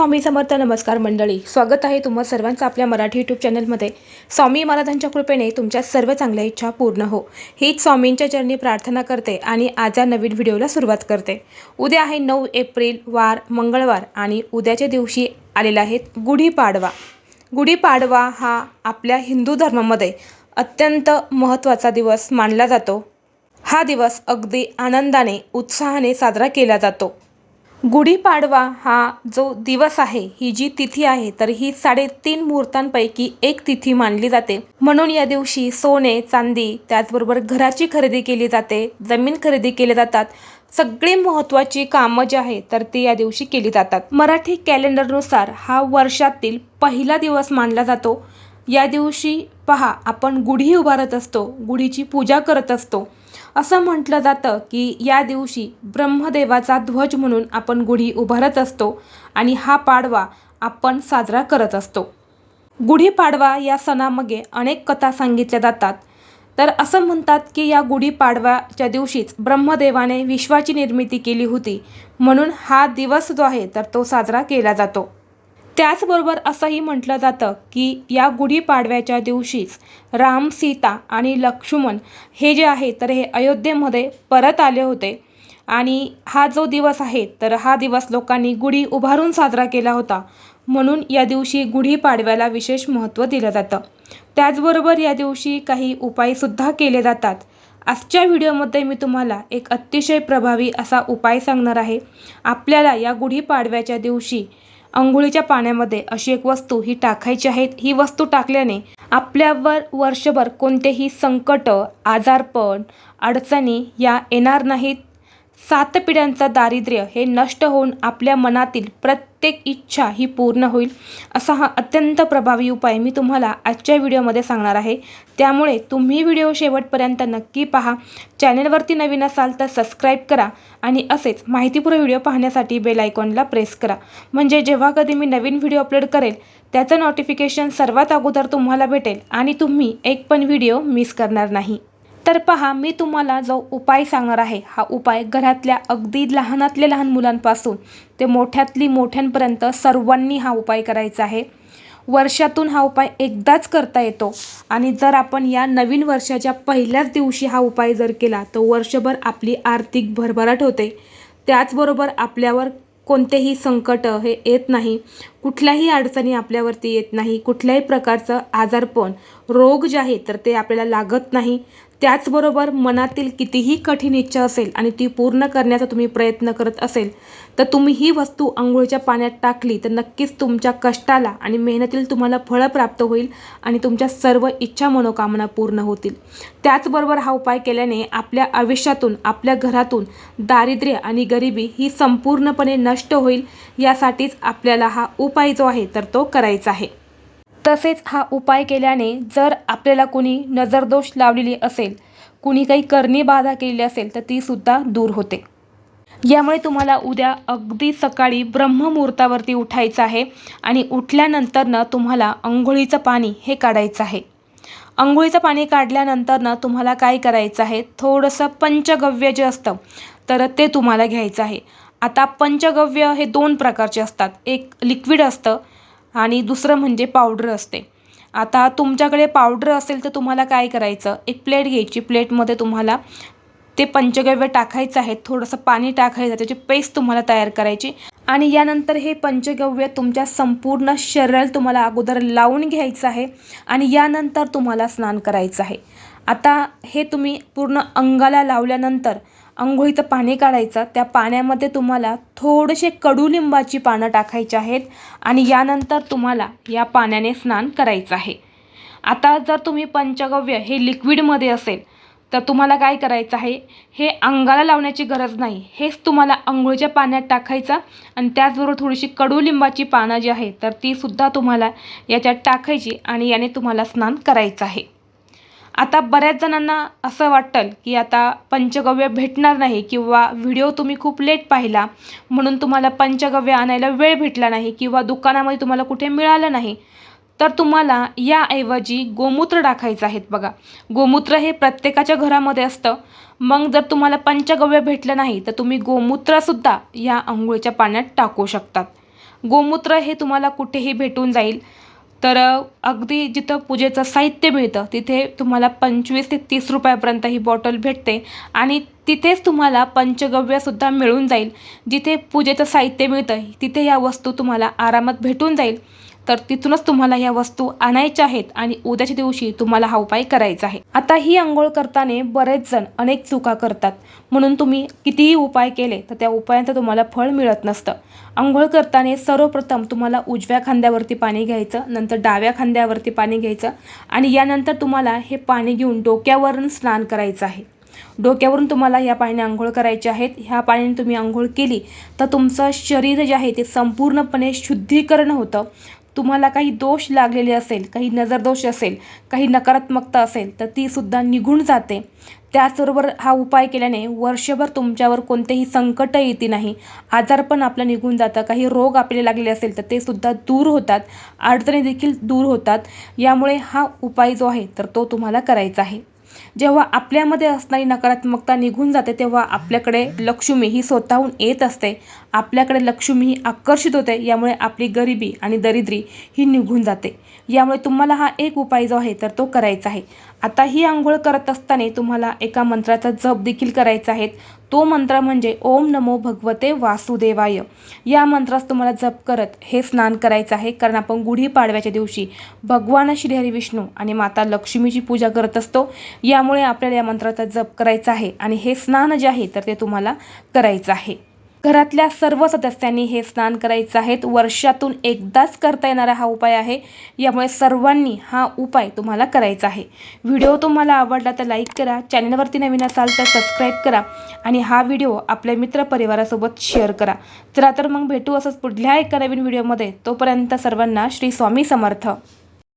स्वामी समर्थ नमस्कार मंडळी. स्वागत आहे तुम्हा सर्वांचं आपल्या मराठी यूट्यूब चॅनलमध्ये स्वामी महाराजांच्या कृपेने तुमच्या सर्व चांगल्या इच्छा पूर्ण हो. हीच स्वामींच्या चरणी प्रार्थना करते आणि आज या नवीन व्हिडिओला सुरुवात करते. उद्या आहे नऊ एप्रिल वार मंगळवार आणि उद्याच्या दिवशी आलेला आहेत गुढीपाडवा. गुढीपाडवा हा आपल्या हिंदू धर्मामध्ये अत्यंत महत्त्वाचा दिवस मानला जातो. हा दिवस अगदी आनंदाने उत्साहाने साजरा केला जातो. गुढीपाडवा हा जो दिवस आहे ही जी तिथी आहे तर ही साडेतीन मुहूर्तांपैकी एक तिथी मानली जाते. म्हणून या दिवशी सोने चांदी त्याचबरोबर घराची खरेदी केली जाते जमीन खरेदी केली जातात. सगळी महत्त्वाची कामं जी आहे तर ती या दिवशी केली जातात. मराठी कॅलेंडरनुसार हा वर्षातील पहिला दिवस मानला जातो. या दिवशी पहा आपण गुढी उभारत असतो गुढीची पूजा करत असतो. असं म्हटलं जातं की या दिवशी ब्रह्मदेवाचा ध्वज म्हणून आपण गुढी उभारत असतो आणि हा पाडवा आपण साजरा करत असतो. गुढीपाडवा या सणामागे अनेक कथा सांगितल्या जातात. तर असं म्हणतात की या गुढीपाडव्याच्या दिवशीच ब्रह्मदेवाने विश्वाची निर्मिती केली होती म्हणून हा दिवस जो आहे तर तो साजरा केला जातो. त्याचबरोबर असंही म्हटलं जातं की या गुढीपाडव्याच्या दिवशीच राम सीता आणि लक्ष्मण हे जे आहे तर हे अयोध्येमध्ये परत आले होते. आणि हा जो दिवस आहे तर हा दिवस लोकांनी गुढी उभारून साजरा केला होता. म्हणून या दिवशी गुढीपाडव्याला विशेष महत्त्व दिलं जातं. त्याचबरोबर या दिवशी काही उपायसुद्धा केले जातात. आजच्या व्हिडिओमध्ये मी तुम्हाला एक अतिशय प्रभावी असा उपाय सांगणार आहे. आपल्याला या गुढीपाडव्याच्या दिवशी अंघोळीच्या पाण्यामध्ये अशी एक वस्तू ही टाकायची आहे ही वस्तू टाकल्याने आपल्यावर वर्षभर कोणतेही संकट आजारपण अडचणी या येणार नाहीत. सात पिढ्यांचा दारिद्र्य हे नष्ट होऊन आपल्या मनातील प्रत्येक इच्छा ही पूर्ण होईल असा हा अत्यंत प्रभावी उपाय मी तुम्हाला आजच्या व्हिडिओमध्ये सांगणार आहे. त्यामुळे तुम्ही व्हिडिओ शेवटपर्यंत नक्की पहा. चॅनलवरती नवीन असाल तर सबस्क्राईब करा आणि असेच माहितीपूर्ण व्हिडिओ पाहण्यासाठी बेल आयकॉनला प्रेस करा. म्हणजे जेव्हा कधी मी नवीन व्हिडिओ अपलोड करेल त्याचं नोटिफिकेशन सर्वात अगोदर तुम्हाला भेटेल आणि तुम्ही एक पण व्हिडिओ मिस करणार नाही. तर पहा मी तुम्हाला जो उपाय सांगणार आहे हा उपाय घरातल्या अगदी लहानातल्या लहान मुलांपासून ते मोठ्यातली मोठ्यांपर्यंत सर्वांनी हा उपाय करायचा आहे. वर्षातून हा उपाय एकदाच करता येतो आणि जर आपण या नवीन वर्षाच्या पहिल्याच दिवशी हा उपाय जर केला तर वर्षभर आपली आर्थिक भरभराट होते. त्याचबरोबर आपल्यावर कोणतेही संकट हे येत नाही. कुठल्याही अडचणी आपल्यावरती येत नाही. कुठल्याही प्रकारचं आजारपण रोग जे आहे तर ते आपल्याला लागत नाही. त्याचबरोबर मनातील कितीही कठीण इच्छा असेल आणि ती पूर्ण करण्याचा तुम्ही प्रयत्न करत असेल तर तुम्ही ही वस्तू आंघोळीच्या पाण्यात टाकली तर नक्कीच तुमच्या कष्टाला आणि मेहनतील तुम्हाला फळं प्राप्त होईल आणि तुमच्या सर्व इच्छा मनोकामना पूर्ण होतील. त्याचबरोबर हा उपाय केल्याने आपल्या आयुष्यातून आपल्या घरातून दारिद्र्य आणि गरिबी ही संपूर्णपणे नष्ट होईल यासाठीच आपल्याला हा उपाय जो आहे तर तो करायचा आहे. तसेच हा उपाय केल्याने जर आपल्याला कुणी नजरदोष लावलेली असेल कुणी काही करणी बाधा केलेली असेल तर ती सुद्धा दूर होते. यामुळे तुम्हाला उद्या अगदी सकाळी ब्रह्ममुहूर्तावरती उठायचं आहे आणि उठल्यानंतरनं तुम्हाला अंघोळीचं पाणी हे काढायचं आहे. अंघोळीचं पाणी काढल्यानंतरनं तुम्हाला काय करायचं आहे? थोडंसं पंचगव्य जे असतं तर ते तुम्हाला घ्यायचं आहे. आता पंचगव्य हे दोन प्रकारचे असतात. एक लिक्विड असतं आणि दुसरं म्हणजे पावडर असते. आता तुमच्याकडे पावडर असेल तर तुम्हाला काय करायचं? एक प्लेट घ्यायची. प्लेटमध्ये तुम्हाला ते पंचगव्य टाकायचं आहे. थोडंसं पाणी टाकायचं. त्याची पेस्ट तुम्हाला तयार करायची. आणि यानंतर हे पंचगव्य तुमच्या संपूर्ण शरीराला तुम्हाला अगोदर लावून घ्यायचं आहे. आणि यानंतर तुम्हाला स्नान करायचं आहे. आता हे तुम्ही पूर्ण अंगाला लावल्यानंतर अंघोळीचं पाणी काढायचं. त्या पाण्यामध्ये तुम्हाला थोडेसे कडुलिंबाची पानं टाकायची आहेत आणि यानंतर तुम्हाला या पाण्याने स्नान करायचं आहे. आता जर तुम्ही पंचगव्य हे लिक्विडमध्ये असेल तर तुम्हाला काय करायचं आहे? हे अंगाला लावण्याची गरज नाही. हेच तुम्हाला अंघोळीच्या पाण्यात टाकायचं आणि त्याचबरोबर थोडीशी कडुलिंबाची पानं जी आहे तर तीसुद्धा तुम्हाला याच्यात टाकायची आणि याने तुम्हाला स्नान करायचं आहे. आता बऱ्याच जणांना असं वाटेल की आता पंचगव्य भेटणार नाही किंवा व्हिडिओ तुम्ही खूप लेट पाहिला म्हणून तुम्हाला पंचगव्य आणायला वेळ भेटला नाही किंवा दुकानामध्ये तुम्हाला कुठे मिळालं नाही. तर तुम्हाला याऐवजी गोमूत्र टाकायचं आहेत बघा. गोमूत्र हे प्रत्येकाच्या घरामध्ये असतं. मग जर तुम्हाला पंचगव्य भेटलं नाही तर तुम्ही गोमूत्रसुद्धा या आंघोळीच्या पाण्यात टाकू शकतात. गोमूत्र हे तुम्हाला कुठेही भेटून जाईल. तर अगदी जिथं पूजेचं साहित्य मिळतं तिथे तुम्हाला पंचवीस ते तीस रुपयापर्यंत ही बॉटल भेटते आणि तिथेच तुम्हाला पंचगव्यसुद्धा मिळून जाईल. जिथे पूजेचं साहित्य मिळतं तिथे या वस्तू तुम्हाला आरामात भेटून जाईल. तर तिथूनच तुम्हाला ह्या वस्तू आणायच्या आहेत आणि उद्याच्या दिवशी तुम्हाला हा उपाय करायचा आहे. आता ही आंघोळ करताना बरेच जण अनेक चुका करतात. म्हणून तुम्ही कितीही उपाय केले तर त्या उपायांचं तुम्हाला फळ मिळत नसतं. आंघोळ करताना सर्वप्रथम तुम्हाला उजव्या खांद्यावरती पाणी घ्यायचं नंतर डाव्या खांद्यावरती पाणी घ्यायचं आणि यानंतर तुम्हाला हे पाणी घेऊन डोक्यावरून स्नान करायचं आहे. डोक्यावरून तुम्हाला या पाण्याने आंघोळ करायचे आहेत. ह्या पाण्याने तुम्ही आंघोळ केली तर तुमचं शरीर जे आहे ते संपूर्णपणे शुद्धीकरण होतं. तुम्हाला काही दोष लागलेले असेल काही नजरदोष असेल काही नकारात्मकता असेल तर तीसुद्धा निघून जाते. त्याचबरोबर हा उपाय केल्याने वर्षभर तुमच्यावर कोणतेही संकट येते नाही. आजार पण आपलं निघून जातं काही रोग आपले लागलेले असेल तर ते सुद्धा दूर होतात. अडचणी देखील दूर होतात. यामुळे हा उपाय जो आहे तर तो तुम्हाला करायचा आहे. जेव्हा आपल्यामध्ये असणारी नकारात्मकता निघून जाते तेव्हा आपल्याकडे लक्ष्मी ही स्वतःहून येत असते. आपल्याकडे लक्ष्मी ही आकर्षित होते यामुळे आपली गरिबी आणि दरिद्री ही निघून जाते. यामुळे तुम्हाला हा एक उपाय जो आहे तर तो करायचा आहे. आता ही आंघोळ करत असताना तुम्हाला एका मंत्राचा जप देखील करायचा आहे. तो मंत्र म्हणजे ओम नमो भगवते वासुदेवाय. या मंत्रास तुम्हाला जप करत हे स्नान करायचं आहे. कारण आपण गुढीपाडव्याच्या दिवशी भगवान श्रीहरी विष्णू आणि माता लक्ष्मीची पूजा करत असतो. यामुळे आपल्याला या मंत्राचा जप करायचा आहे आणि हे स्नान जे आहे तर ते तुम्हाला करायचं आहे. घरातल्या सर्व सदस्यांनी हे स्नान करायचं आहे वर्षातून एकदाच करता येणारा हा उपाय आहे. यामुळे सर्वांनी हा उपाय तुम्हाला करायचा आहे. व्हिडिओ तुम्हाला आवडला तर लाईक करा चॅनलवरती नवीन असाल तर सबस्क्राईब करा आणि हा व्हिडिओ आपल्या मित्रपरिवारासोबत शेअर करा. चला तर मग भेटू असंच पुढल्या एका नवीन व्हिडिओमध्ये. तोपर्यंत सर्वांना श्री स्वामी समर्थ.